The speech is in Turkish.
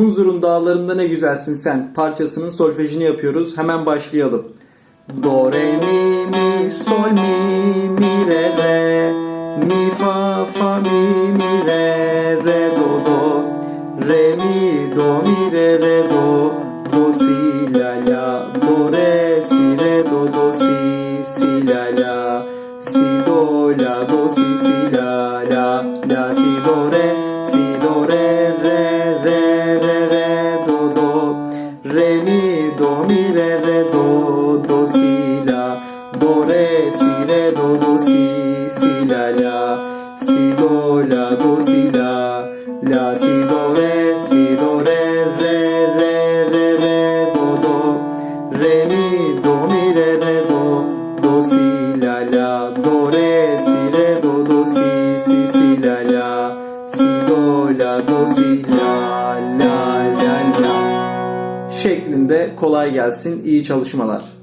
Munzur'un dağlarında ne güzelsin sen parçasının solfejini yapıyoruz. Hemen başlayalım. Do re mi mi sol mi mi re re. Mi fa fa mi mi re re do do. Re mi do mi re re do. Do si la la. Do re si re do do si si la la. Si do la do si si la la re mi do mi re re do do si la do re si re do do si si la la si do la do si la la si do re si do re re re re re do do. Re mi do mi re re do do si la la do re si re do do si si si la la si do la do si şeklinde kolay gelsin iyi çalışmalar.